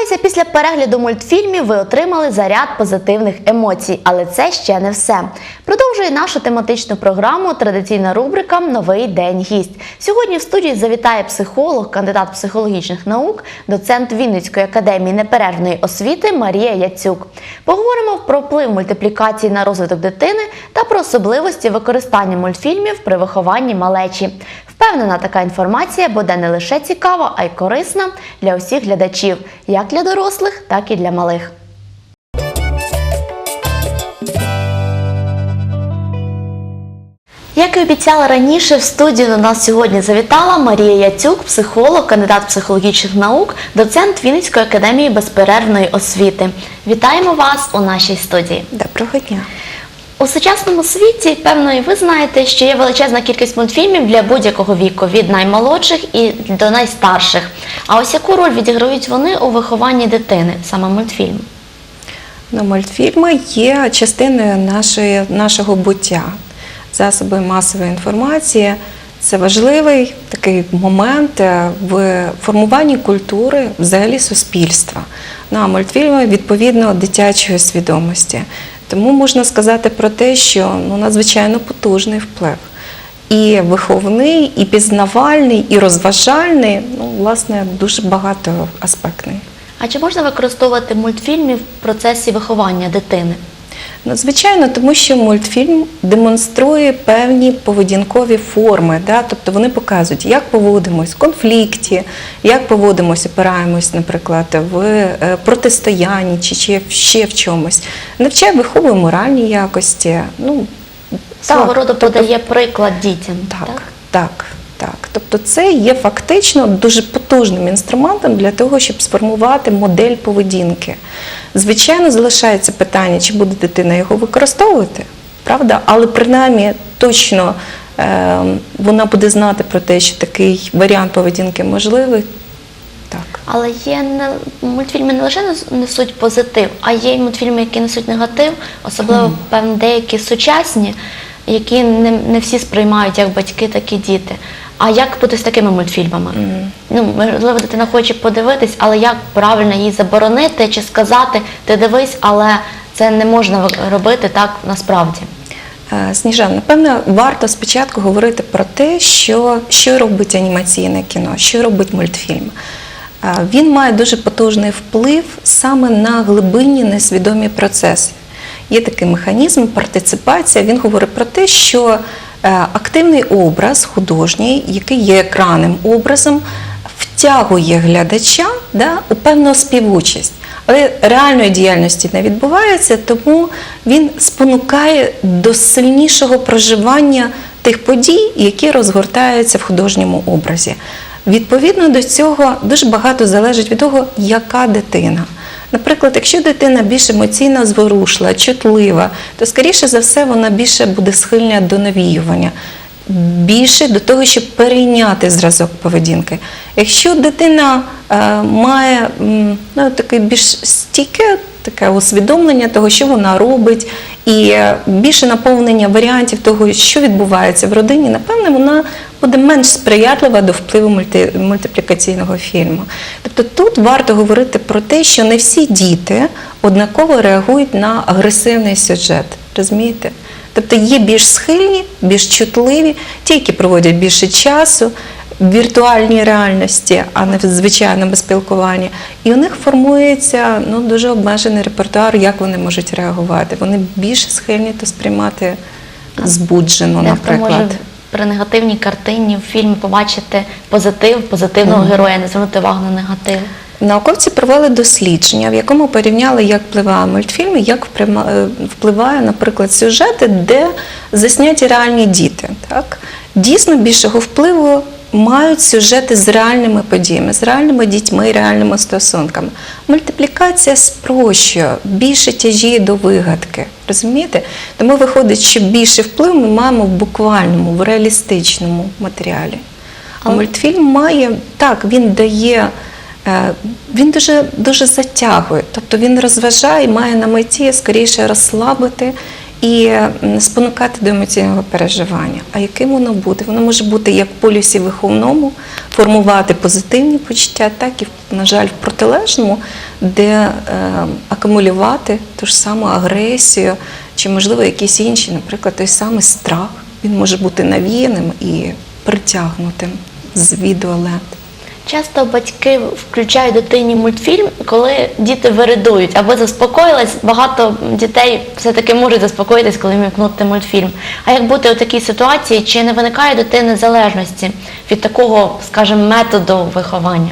Сподіваюся, після перегляду мультфільмів ви отримали заряд позитивних емоцій, але це ще не все. Продовжує нашу тематичну програму традиційна рубрика Новий день гість. Сьогодні в студії завітає психолог, кандидат психологічних наук, доцент Вінницької академії неперервної освіти Марія Яцюк. Поговоримо про вплив мультиплікації на розвиток дитини та про особливості використання мультфільмів при вихованні малечі. Впевнена, така інформація буде не лише цікава, а й корисна для усіх глядачів, як для дорослих, так і для малих. Як і обіцяла раніше, в студію до нас сьогодні завітала Марія Яцюк, психолог, кандидат психологічних наук, доцент Вінницької академії безперервної освіти. Вітаємо вас у нашій студії. Доброго дня. У сучасному світі, певно, і ви знаєте, що є величезна кількість мультфільмів для будь-якого віку, від наймолодших і до найстарших. А ось яку роль відіграють вони у вихованні дитини, саме мультфільм? Ну, мультфільми є частиною нашої, нашого буття. Засоби масової інформації це важливий такий момент е, в формуванні культури взагалі суспільства. Ну, а мультфільми відповідно дитячої свідомості. Тому можна сказати про те, що ну, надзвичайно потужний вплив. І виховний, і пізнавальний, і розважальний, ну, власне, дуже багато аспектний. А чи можна використовувати мультфільми в процесі виховання дитини? Ну, звичайно, тому що мультфільм демонструє певні поведінкові форми, да? тобто вони показують, як поводимось в конфлікті, як поводимось, опираємось, наприклад, в е, протистоянні чи ще, ще в чомусь. Навчає виховує моральні якості. Ну, Свого так, роду тобто подає приклад дітям. так, так, так. Тобто це є фактично дуже потужним інструментом для того, щоб сформувати модель поведінки. Звичайно, залишається питання, чи буде дитина його використовувати, правда? Але принаймні точно е, вона буде знати про те, що такий варіант поведінки можливий. Так. Але є не мультфільми не лише несуть позитив, а є й мультфільми, які несуть негатив, особливо певно деякі сучасні, які не, не всі сприймають як батьки, так і діти. А як бути з такими мультфільмами? Ну, можливо, дитина хоче подивитись, але як правильно їй заборонити чи сказати, ти дивись, але це не можна робити так насправді. Е, Сніжан, напевно, варто спочатку говорити про те, що, що робить анімаційне кіно, що робить мультфільм. Е, Він має дуже потужний вплив саме на глибинні несвідомі процеси. Є такий механізм, партиципація. Він говорить про те, що е, активний образ художній, який є екранним образом, втягує глядача да, у певну співучасть. Але реальної діяльності не відбувається, тому він спонукає до сильнішого проживання тих подій, які розгортаються в художньому образі. Відповідно до цього дуже багато залежить від того, яка дитина. Наприклад, якщо дитина більш емоційно зворушла, чутлива, то скоріше за все вона більше буде схильна до навіювання більше до того, щоб перейняти зразок поведінки. Якщо дитина е, має ну, таке більш стійке таке усвідомлення того, що вона робить, і е, більше наповнення варіантів того, що відбувається в родині, напевне, вона буде менш сприятлива до впливу мульти, мультиплікаційного фільму. Тобто тут варто говорити про те, що не всі діти однаково реагують на агресивний сюжет. Розумієте? Тобто є більш схильні, більш чутливі, ті, які проводять більше часу в віртуальній реальності, а не в звичайному спілкуванні. І у них формується ну, дуже обмежений репертуар, як вони можуть реагувати. Вони більше схильні то сприймати збуджено, наприклад. може при негативній картині в фільмі побачити позитив, позитивного героя, не звернути увагу на негатив. Науковці провели дослідження, в якому порівняли, як впливає мультфільм, як е, впливає, наприклад, сюжети, де засняті реальні діти. Так? Дійсно, більшого впливу мають сюжети з реальними подіями, з реальними дітьми реальними стосунками. Мультиплікація спрощує, більше тяжіє до вигадки. Розумієте? Тому виходить, що більше вплив ми маємо в буквальному, в реалістичному матеріалі. А мультфільм має так, він дає. Е, Він дуже, дуже затягує, тобто він розважає, має на меті скоріше розслабити і спонукати до емоційного переживання. А яким воно буде? Воно може бути як в полюсі виховному, формувати позитивні почуття, так і, на жаль, в протилежному, де е, акумулювати ту ж саму агресію, чи, можливо, якісь інші, наприклад, той самий страх. Він може бути навіяним і притягнутим з відеолент. Часто батьки включають дитині мультфільм, коли діти виридують, аби заспокоїлась. Багато дітей все-таки можуть заспокоїтись, коли вмікнути мультфільм. А як бути у такій ситуації, чи не виникає дитини залежності від такого, скажімо, методу виховання,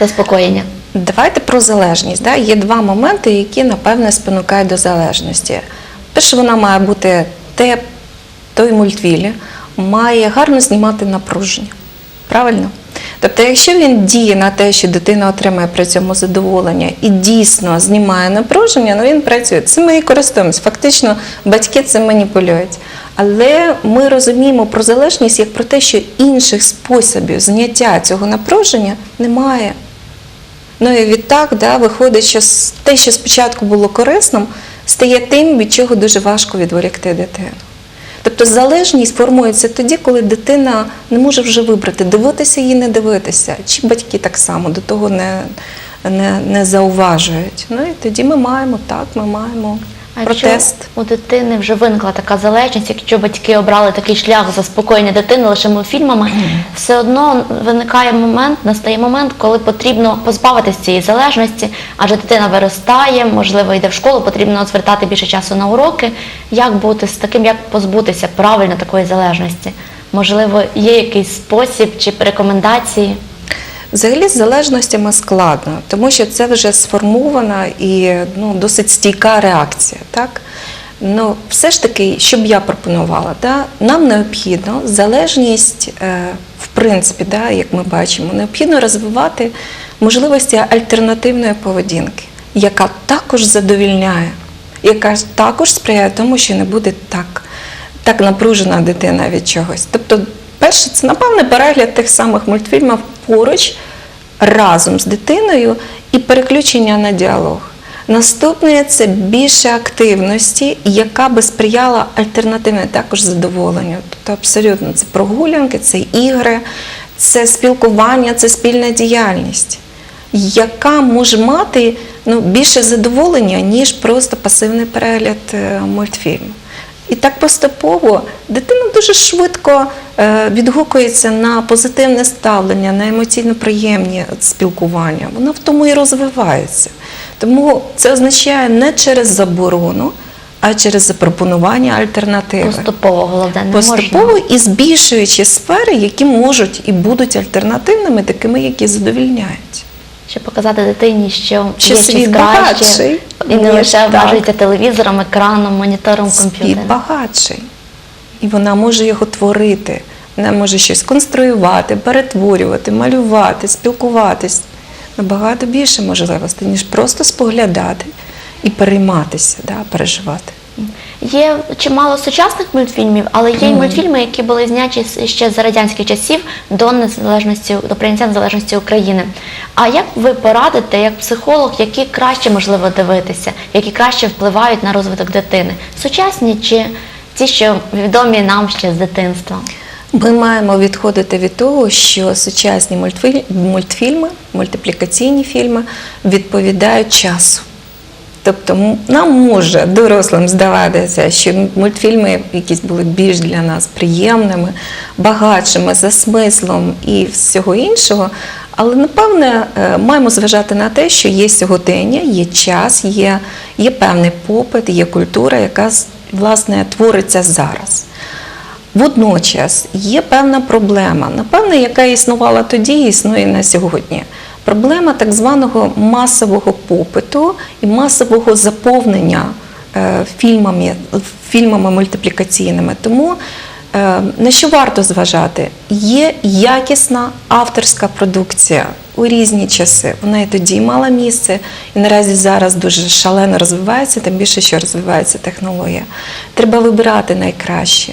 заспокоєння? Давайте про залежність. Да? Є два моменти, які, напевне, спонукають до залежності. Перше, вона має бути те, той мультфільм має гарно знімати напруження. Правильно? Тобто, якщо він діє на те, що дитина отримає при цьому задоволення і дійсно знімає напруження, ну він працює. Цим ми і користуємося. Фактично, батьки цим маніпулюють. Але ми розуміємо про залежність як про те, що інших способів зняття цього напруження немає. Ну і відтак да, виходить, що те, що спочатку було корисним, стає тим, від чого дуже важко відволікти дитину. Тобто залежність формується тоді, коли дитина не може вже вибрати, дивитися їй не дивитися, чи батьки так само до того не, не, не зауважують. Ну і тоді ми маємо так, ми маємо А якщо протест. у дитини вже виникла така залежність, якщо батьки обрали такий шлях заспокоєння дитини лише мультфільмами, все одно виникає момент, настає момент, коли потрібно позбавитися цієї залежності, адже дитина виростає, можливо, йде в школу, потрібно звертати більше часу на уроки. Як бути з таким, як позбутися правильно такої залежності? Можливо, є якийсь спосіб чи рекомендації? Взагалі з залежностями складно, тому що це вже сформована і ну, досить стійка реакція. Так? Ну, все ж таки, що б я пропонувала, да? нам необхідно залежність, е, в принципі, да, як ми бачимо, необхідно розвивати можливості альтернативної поведінки, яка також задовільняє, яка також сприяє тому, що не буде так, так напружена дитина від чогось. Тобто, перше, це напевне перегляд тих самих мультфільмів поруч разом з дитиною і переключення на діалог. Наступне це більше активності, яка би сприяла альтернативне також задоволенню. Тобто абсолютно це прогулянки, це ігри, це спілкування, це спільна діяльність, яка може мати ну, більше задоволення, ніж просто пасивний перегляд е, мультфільму. І так поступово дитина дуже швидко е, відгукується на позитивне ставлення, на емоційно приємні спілкування. Вона в тому і розвивається. Тому це означає не через заборону, а через запропонування альтернативи. Поступово головне не Поступово можна. і збільшуючи сфери, які можуть і будуть альтернативними, такими, які задовільняють. Щоб показати дитині, що, Що є світ щось краще, багатший, і не лише обмежується телевізором, екраном, монітором, Світ комп'ютером. багатший. І вона може його творити. Вона може щось конструювати, перетворювати, малювати, спілкуватись. Набагато більше можливостей, ніж просто споглядати і перейматися, да, переживати. Є чимало сучасних мультфільмів, але є й мультфільми, які були зняті ще за радянських часів до незалежності до прийняття незалежності України. А як ви порадите, як психолог, які краще можливо дивитися, які краще впливають на розвиток дитини? Сучасні чи ті, що відомі нам ще з дитинства? Ми маємо відходити від того, що сучасні мультфіль- мультфільми, мультиплікаційні фільми відповідають часу. Тобто нам може дорослим здаватися, що мультфільми якісь були більш для нас приємними, багатшими за смислом і всього іншого. Але напевне е, маємо зважати на те, що є сьогодення, є час, є, є певний попит, є культура, яка власне твориться зараз. Водночас є певна проблема, напевне, яка існувала тоді існує на сьогодні. Проблема так званого масового попиту і масового заповнення е, фільмами, фільмами мультиплікаційними. Тому е, на що варто зважати? Є якісна авторська продукція у різні часи. Вона і тоді мала місце, і наразі зараз дуже шалено розвивається, тим більше, що розвивається технологія. Треба вибирати найкраще.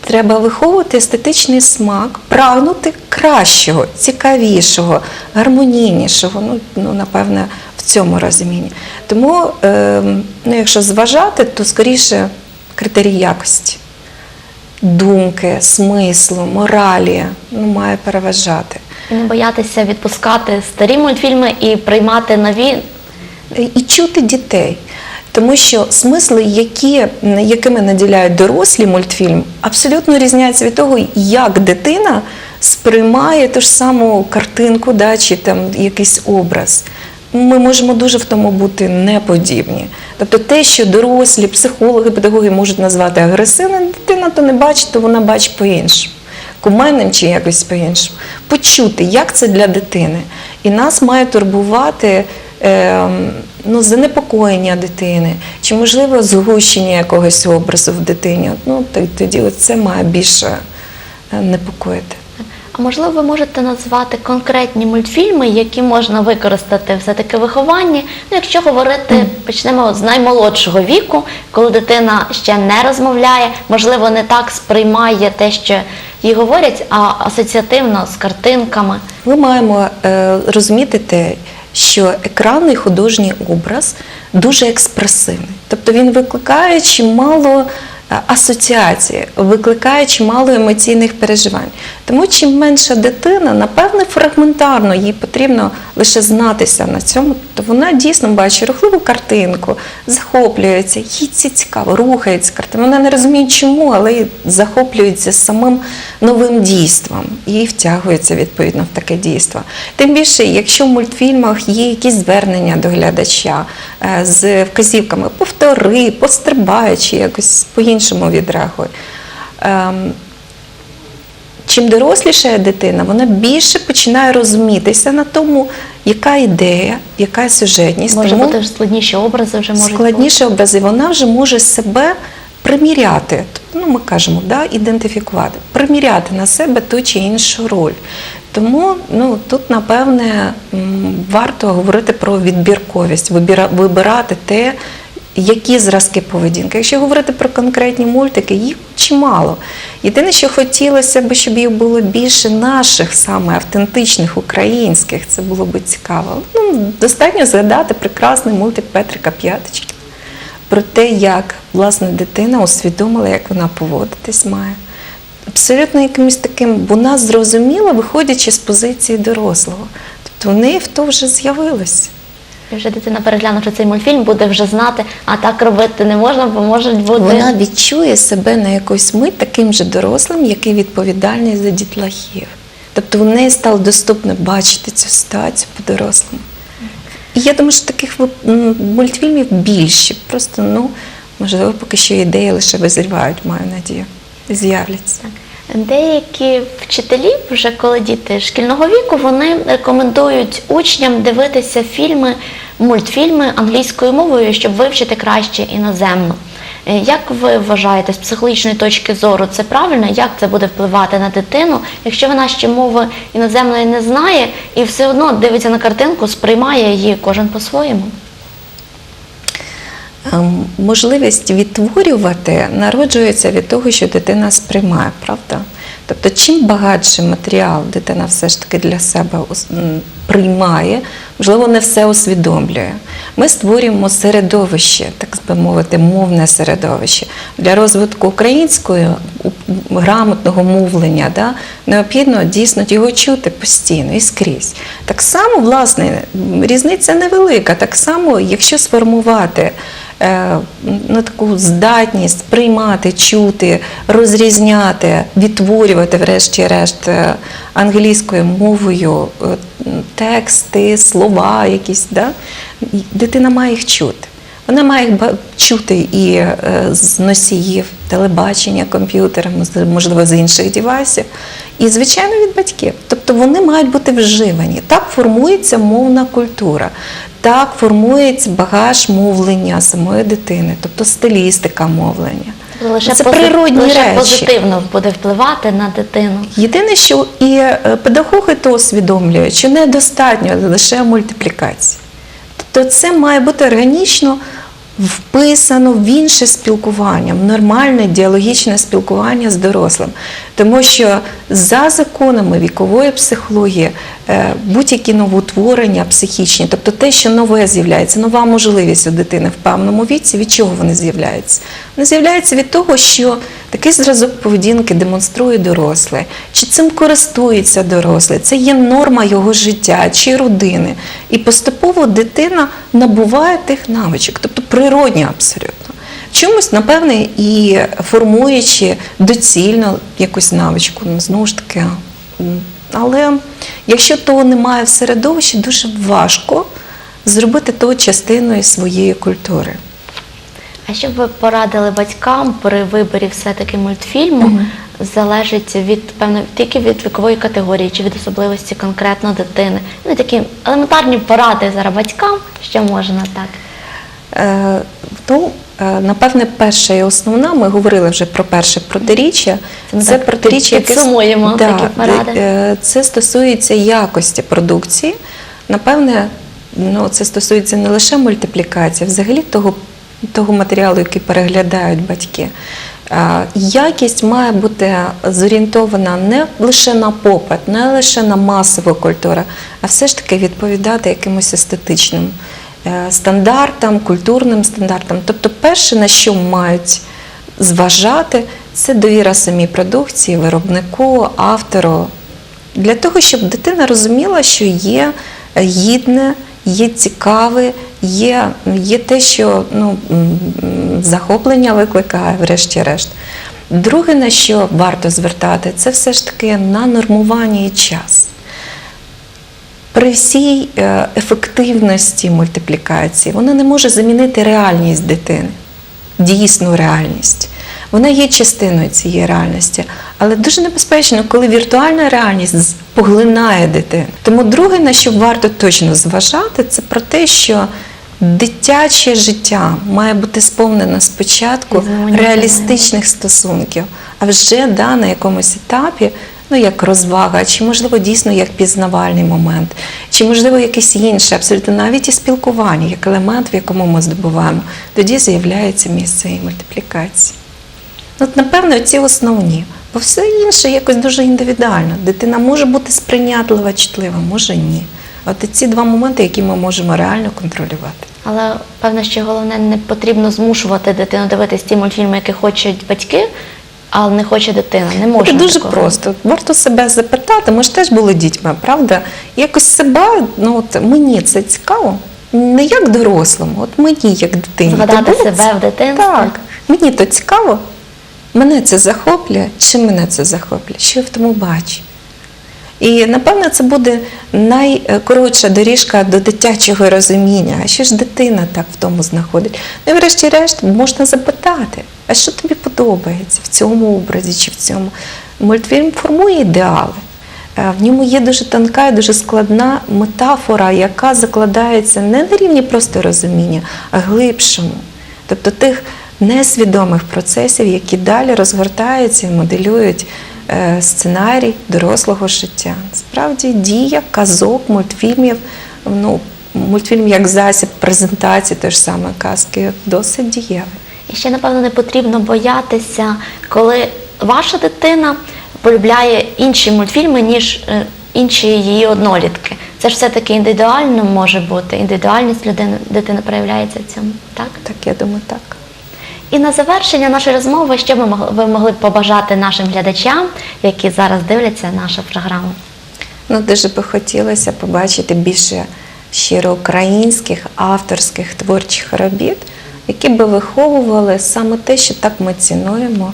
Треба виховувати естетичний смак, прагнути кращого, цікавішого, гармонійнішого. Ну, ну напевне, в цьому розумінні. Тому, е, ну, якщо зважати, то скоріше критерій якості, думки, смислу, моралі ну, має переважати. І не боятися відпускати старі мультфільми і приймати нові. і чути дітей. Тому що смисли, які, якими наділяють дорослі мультфільм, абсолютно різняться від того, як дитина сприймає ту ж саму картинку да, чи там якийсь образ. Ми можемо дуже в тому бути неподібні. Тобто те, що дорослі, психологи, педагоги можуть назвати агресивним, дитина то не бачить, то вона бачить по-іншому кумедним чи якось по-іншому. Почути, як це для дитини. І нас має турбувати ну, занепокоєння дитини, чи, можливо, згущення якогось образу в дитині. Ну, тоді це має більше е, непокоїти. А можливо, ви можете назвати конкретні мультфільми, які можна використати все-таки вихованні. Ну, якщо говорити, почнемо з наймолодшого віку, коли дитина ще не розмовляє, можливо, не так сприймає те, що їй говорять, а асоціативно з картинками. Ми маємо е, розуміти те, що екранний художній образ дуже експресивний. Тобто він викликає чимало е, асоціацій, викликає чимало емоційних переживань. Тому чим менша дитина, напевне, фрагментарно їй потрібно лише знатися на цьому, то вона дійсно бачить рухливу картинку, захоплюється, їй це цікаво, рухається картина. Вона не розуміє чому, але захоплюється самим новим дійством і втягується відповідно в таке дійство. Тим більше, якщо в мультфільмах є якісь звернення до глядача е, з вказівками повтори, пострибай, чи якось по-іншому відреагуй. Ем, Чим дорослішає дитина, вона більше починає розумітися на тому, яка ідея, яка сюжетність. Може Тому бути складніші образи вже можуть складніші образи, вона вже може себе приміряти. Ну, ми кажемо, да, ідентифікувати, приміряти на себе ту чи іншу роль. Тому ну, тут, напевне, варто говорити про відбірковість, вибирати те, які зразки поведінки. Якщо говорити про конкретні мультики, їх чимало. Єдине, що хотілося б, щоб їх було більше наших, саме автентичних, українських, це було б цікаво. Ну, достатньо згадати прекрасний мультик Петрика П'яточки про те, як власне дитина усвідомила, як вона поводитись має. Абсолютно якимось таким, вона зрозуміла, виходячи з позиції дорослого. Тобто в неї в то вже з'явилось. І вже дитина, переглянувши цей мультфільм, буде вже знати, а так робити не можна, бо можуть бути. Вона відчує себе на якусь мить таким же дорослим, який відповідальний за дітлахів. Тобто в неї стало доступно бачити цю ситуацію по-дорослому. І я думаю, що таких мультфільмів більше. Просто, ну, можливо, поки що ідеї лише визрівають, маю надію. З'являться. Деякі вчителі, вже коли діти шкільного віку, вони рекомендують учням дивитися фільми, мультфільми англійською мовою, щоб вивчити краще іноземну. Е, Як ви вважаєте з психологічної точки зору, це правильно? Як це буде впливати на дитину, якщо вона ще мови іноземної не знає і все одно дивиться на картинку, сприймає її кожен по-своєму? Ем, Можливість відтворювати народжується від того, що дитина сприймає, правда? Тобто, чим багатший матеріал дитина все ж таки для себе приймає, можливо, не все усвідомлює. Ми створюємо середовище, так би мовити, мовне середовище. Для розвитку української грамотного мовлення да, необхідно дійсно його чути постійно і скрізь. Так само, власне, різниця невелика. Так само, якщо сформувати ну, таку здатність приймати, чути, розрізняти, відтворювати, врешті-решт, е, англійською мовою е, тексти, слова якісь, да? дитина має їх чути. Вона має їх чути і е, з носіїв телебачення, комп'ютера, мож- можливо, з інших девайсів, і, звичайно, від батьків. Тобто вони мають бути вживані. Так формується мовна культура, так формується багаж мовлення самої дитини, тобто стилістика мовлення. Тобто Лише, Це пози- природні лише речі. позитивно буде впливати на дитину. Єдине, що і е, педагоги то усвідомлюють, що недостатньо лише мультиплікації. Тобто це має бути органічно вписано в інше спілкування, в нормальне діалогічне спілкування з дорослим. Тому що за законами вікової психології е, будь-які новоутворення психічні, тобто те, що нове з'являється, нова можливість у дитини в певному віці, від чого вони з'являються? Вони з'являються від того, що такий зразок поведінки демонструє дорослий, чи цим користується дорослий, це є норма його життя чи родини. І поступово дитина набуває тих навичок, тобто природньо абсолютно. Чомусь, напевне, і формуючи доцільно якусь навичку, ну, знову ж таки. Але якщо того немає в середовищі, дуже важко зробити то частиною своєї культури. А що б ви порадили батькам при виборі все-таки мультфільму? Залежить від певно тільки від вікової категорії чи від особливості конкретно дитини. Ну такі елементарні поради зараз батькам, що можна так. Е, Ну, е, напевне, перша і основна, ми говорили вже про перше протиріччя. Це Це так, протиріччя, яке підсумуємо Да, такі поради. е, це стосується якості продукції. Напевне, ну, це стосується не лише мультиплікації, а взагалі того, того матеріалу, який переглядають батьки. Якість має бути зорієнтована не лише на попит, не лише на масову культуру, а все ж таки відповідати якимось естетичним е, стандартам, культурним стандартам. Тобто, перше, на що мають зважати, це довіра самій продукції, виробнику, автору. Для того, щоб дитина розуміла, що є гідне, є цікаве, є, є те, що ну, захоплення викликає, врешті-решт. Друге, на що варто звертати, це все ж таки на нормування і час. При всій е, ефективності мультиплікації вона не може замінити реальність дитини, дійсну реальність. Вона є частиною цієї реальності, але дуже небезпечно, коли віртуальна реальність поглинає дитину. Тому друге, на що варто точно зважати, це про те, що дитяче життя має бути сповнено спочатку реалістичних стосунків, а вже да, на якомусь етапі ну як розвага, чи можливо дійсно як пізнавальний момент, чи можливо якийсь інший, абсолютно навіть і спілкування, як елемент, в якому ми здобуваємо, тоді з'являється місце і мультиплікації. От, напевно, ці основні. Бо все інше якось дуже індивідуально. Дитина може бути сприйнятлива, чутлива, може ні. От ці два моменти, які ми можемо реально контролювати. Але певно, що головне не потрібно змушувати дитину дивитись ті мультфільми, які хочуть батьки, але не хоче дитина. Не Це дуже такого. просто. Варто себе запитати. Ми ж теж були дітьми, правда? Якось себе, ну от мені це цікаво. Не як дорослому, от мені як дитині. Згадати себе в дитинстві. Так, мені то цікаво. Мене це захоплює. Чи мене це захоплює? Що я в тому бачу? І напевно це буде найкоротша доріжка до дитячого розуміння. А що ж дитина так в тому знаходить? Ну і врешті-решт можна запитати, а що тобі подобається в цьому образі чи в цьому? Мультфільм формує ідеали. Е, В ньому є дуже тонка і дуже складна метафора, яка закладається не на рівні просто розуміння, а глибшому. Тобто тих несвідомих процесів, які далі розгортаються і моделюють е, сценарій дорослого життя. Справді дія казок, мультфільмів, ну, мультфільм як засіб презентації тої ж самої казки досить дієвий. І ще, напевно, не потрібно боятися, коли ваша дитина полюбляє інші мультфільми, ніж е, інші її однолітки. Це ж все-таки індивідуально може бути. Індивідуальність людини дитини проявляється в цьому, так? Так, я думаю, так. І на завершення нашої розмови, що могли, ви могли б побажати нашим глядачам, які зараз дивляться нашу програму? Ну, дуже би хотілося побачити більше щиро українських авторських творчих робіт, які би виховували саме те, що так ми цінуємо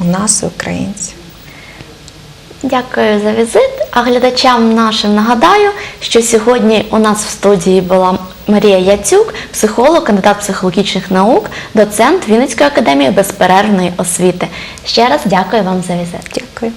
у нас, українців. Дякую за візит. А глядачам нашим нагадаю, що сьогодні у нас в студії була Марія Яцюк, психолог, кандидат психологічних наук, доцент Вінницької академії безперервної освіти. Ще раз дякую вам за візит. Дякую.